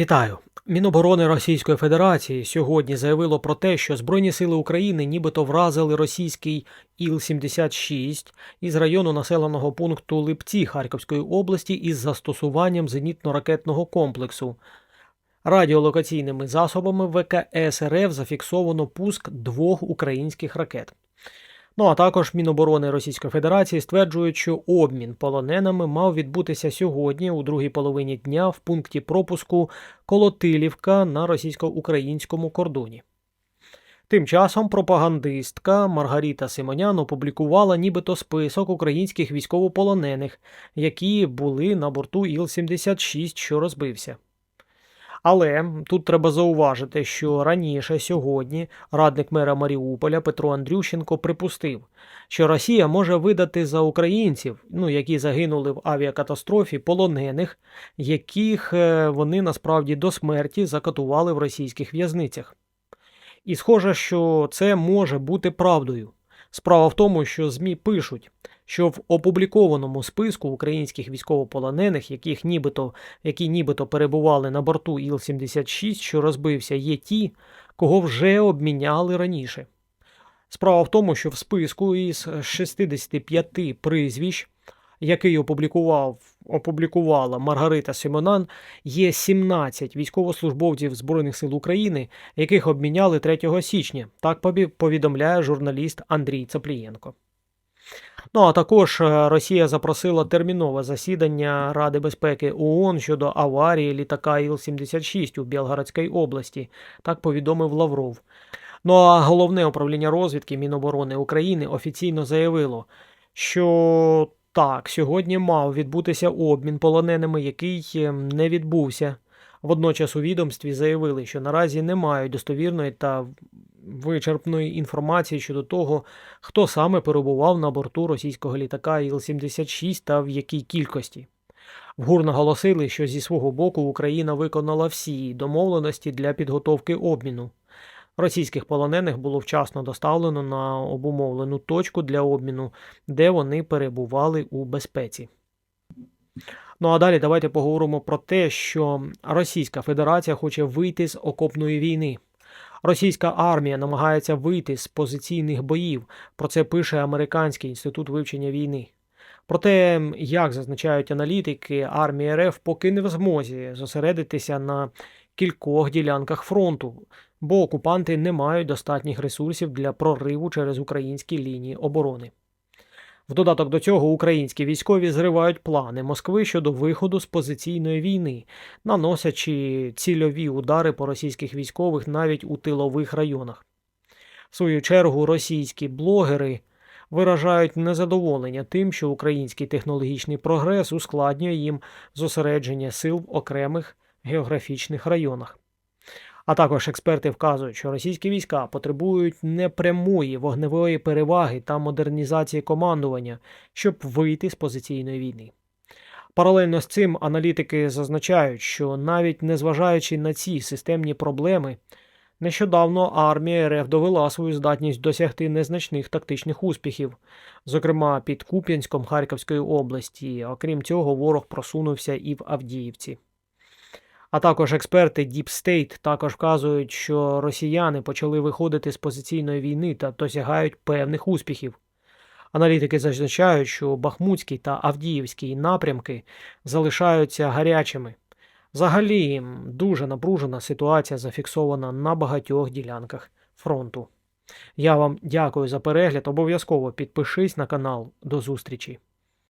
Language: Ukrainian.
Вітаю! Міноборони Російської Федерації сьогодні заявило про те, що Збройні сили України нібито вразили російський Іл-76 із району населеного пункту Липці Харківської області із застосуванням зенітно-ракетного комплексу. Радіолокаційними засобами ВКС РФ зафіксовано пуск двох українських ракет. Ну а також Міноборони Російської Федерації стверджують, що обмін полоненими мав відбутися сьогодні, у другій половині дня, в пункті пропуску Колотилівка на російсько-українському кордоні. Тим часом пропагандистка Маргаріта Симонян опублікувала нібито список українських військовополонених, які були на борту Іл-76, що розбився. Але тут треба зауважити, що раніше сьогодні радник мера Маріуполя Петро Андрющенко припустив, що Росія може видати за українців, ну які загинули в авіакатастрофі, полонених, яких е, вони насправді до смерті закатували в російських в'язницях. І схоже, що це може бути правдою. Справа в тому, що ЗМІ пишуть, що в опублікованому списку українських військовополонених, яких нібито, які нібито перебували на борту Іл-76, що розбився, є ті, кого вже обміняли раніше. Справа в тому, що в списку із 65 прізвищ, який опублікував, опублікувала Маргарита Симонан, є 17 військовослужбовців Збройних сил України, яких обміняли 3 січня. Так повідомляє журналіст Андрій Цаплієнко. Ну а також е, Росія запросила термінове засідання Ради безпеки ООН щодо аварії літака Іл-76 у Білгородській області, так повідомив Лавров. Ну а головне управління розвідки Міноборони України офіційно заявило, що так, сьогодні мав відбутися обмін полоненими, який ем, не відбувся. Водночас у відомстві заявили, що наразі не мають достовірної та вичерпної інформації щодо того, хто саме перебував на борту російського літака Іл-76 та в якій кількості. В ГУР наголосили, що зі свого боку Україна виконала всі домовленості для підготовки обміну. Російських полонених було вчасно доставлено на обумовлену точку для обміну, де вони перебували у безпеці. Ну а далі давайте поговоримо про те, що Російська Федерація хоче вийти з окопної війни. Російська армія намагається вийти з позиційних боїв. Про це пише Американський інститут вивчення війни. Проте, як зазначають аналітики, армія РФ поки не в змозі зосередитися на кількох ділянках фронту, бо окупанти не мають достатніх ресурсів для прориву через українські лінії оборони. В додаток до цього українські військові зривають плани Москви щодо виходу з позиційної війни, наносячи цільові удари по російських військових навіть у тилових районах. В свою чергу російські блогери виражають незадоволення тим, що український технологічний прогрес ускладнює їм зосередження сил в окремих географічних районах. А також експерти вказують, що російські війська потребують непрямої вогневої переваги та модернізації командування, щоб вийти з позиційної війни. Паралельно з цим аналітики зазначають, що навіть незважаючи на ці системні проблеми, нещодавно армія РФ довела свою здатність досягти незначних тактичних успіхів, зокрема під Куп'янськом Харківської області. Окрім цього, ворог просунувся і в Авдіївці. А також експерти Deep State також вказують, що росіяни почали виходити з позиційної війни та досягають певних успіхів. Аналітики зазначають, що Бахмутський та Авдіївський напрямки залишаються гарячими. Взагалі, дуже напружена ситуація зафіксована на багатьох ділянках фронту. Я вам дякую за перегляд. Обов'язково підпишись на канал. До зустрічі!